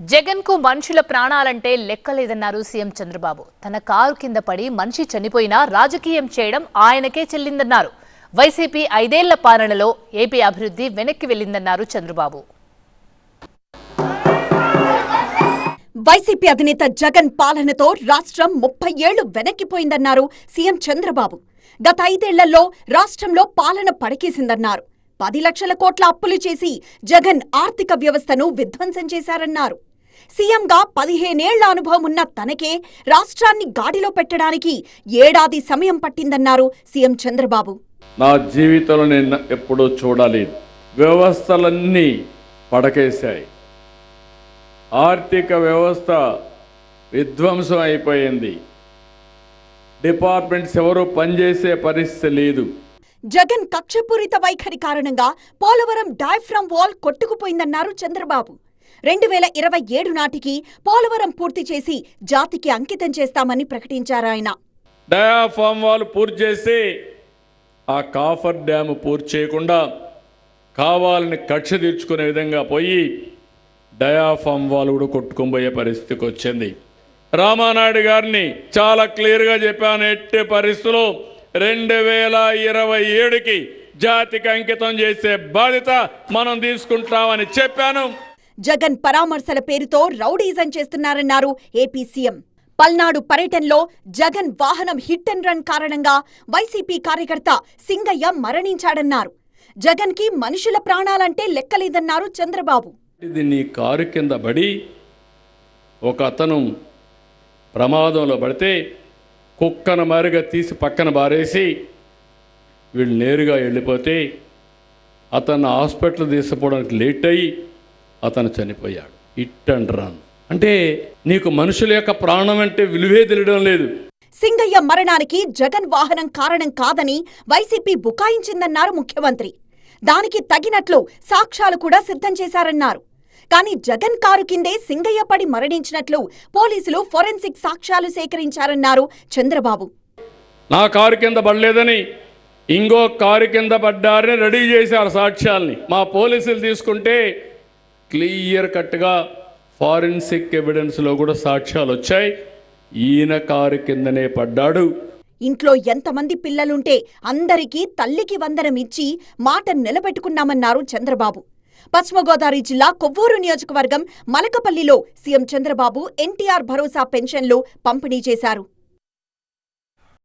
జగన్కు మనుషుల ప్రాణాలంటే లెక్కలేదన్నారు సీఎం చంద్రబాబు. తన కారు కింద పడి మనిషి చనిపోయినా రాజకీయం చేయడం ఆయనకే చెల్లిందన్నారు. వైసీపీ ఐదేళ్ళ పాలనలో ఏపీ అభివృద్ధి వెనక్కి వెళ్ళిందన్నారు చంద్రబాబు. వైసీపీ అధినేత జగన్ పాలనతో రాష్ట్రం ముప్పై ఏళ్ళు వెనక్కిపోయిందన్నారు సీఎం చంద్రబాబు. గత ఐదేళ్ళలో రాష్ట్రంలో పాలన పడకేసిందన్నారు. పది లక్షల కోట్ల అప్పులు చేసి జగన్ ఆర్థిక వ్యవస్థను విధ్వంసం చేశారన్నారు. సీఎంగా పదిహేనేళ్ళ అనుభవం ఉన్న తనకే రాష్ట్రాన్ని గాడిలో పెట్టడానికి ఏడాది సమయం పట్టిందన్నారు సీఎం చంద్రబాబు. నా జీవితంలో నేను ఎప్పుడూ చూడలేదు. వ్యవస్థలన్నీ పడకేశాయి. ఆర్థిక వ్యవస్థ విధ్వంసం అయిపోయింది. డిపార్ట్మెంట్స్ ఎవరు పనిచేసే పరిస్థితి లేదు. జగన్ కక్షపూరిత వైఖరి కారణంగా పోలవరం డయాఫ్రమ్ వాల్ కొట్టుకుపోయిందన్నారు చంద్రబాబు. రెండు వేల ఇరవై ఏడు నాటికి పోలవరం పూర్తి చేసి జాతికి అంకితం చేస్తామని ప్రకటించారాయన డయాఫామ్ వాళ్ళు పూర్తి చేసి ఆ కాఫర్ డ్యామ్ పూర్తి చేయకుండా కావాలని కక్ష తీర్చుకునే విధంగా పోయి డయాఫామ్ వాళ్ళు కూడా కొట్టుకుపోయే పరిస్థితికి వచ్చింది. రామానాయుడు గారిని చాలా క్లియర్గా చెప్పాను ఎట్టి పరిస్థితులు రెండు వేల ఇరవై ఏడుకి జాతికి అంకితం చేసే బాధ్యత మనం తీసుకుంటామని చెప్పాను. జగన్ పరామర్శల పేరుతో రౌడీజం చేస్తున్నారన్నారు ఏపీ సీఎం. పల్నాడు పర్యటనలో జగన్ వాహనం హిట్ అండ్ రన్ కారణంగా వైసీపీ కార్యకర్త సింగయ్య మరణించాడన్నారు. జగన్కి మనుషుల ప్రాణాలంటే లెక్కలేదన్నారు చంద్రబాబు. ఇది నీ కారు కింద పడి ఒక అతను ప్రమాదంలో పడితే కుక్కన మారిగా తీసి పక్కన బారేసి వీళ్ళు నేరుగా వెళ్ళిపోతే అతను హాస్పిటల్ తీసుకుపోవడానికి లేట్ అయ్యి అతను చనిపోయాడు. ఇట్ అండ్ రన్ అంటే నీకు మనుషుల యొక్క ప్రాణం అంటే విలువే తెలియడం లేదు. సింగయ్య మరణానికి జగన్ వాహనం కారణం కాదని వైసీపీ బుకాయించిందన్నారు ముఖ్యమంత్రి. దానికి తగినట్లు సాక్ష్యాలు కూడా సిద్ధం చేశారన్నారు. కానీ జగన్ కారు కిందే సింగయ్య పడి మరణించినట్లు పోలీసులు ఫోరెన్సిక్ సాక్ష్యాలు సేకరించారన్నారు చంద్రబాబు. నా కారు కింద పడలేదని ఇంకో కారు కింద పడ్డారని రెడీ చేశారు సాక్ష్యాల్ని. మా పోలీసులు తీసుకుంటే క్లియర్ కట్గా ఫారెన్సిక్ ఎవిడెన్స్లో కూడా సాక్ష్యాలు వచ్చాయి. ఈయన కారు కిందనే పడ్డాడు. ఇంట్లో ఎంతమంది పిల్లలుంటే అందరికీ తల్లికి వందనం ఇచ్చి మాట నిలబెట్టుకున్నామన్నారు చంద్రబాబు. పశ్చిమగోదావరి జిల్లా కొవ్వూరు నియోజకవర్గం మలకపల్లిలో సీఎం చంద్రబాబు ఎన్టీఆర్ భరోసా పెన్షన్లు పంపిణీ చేశారు.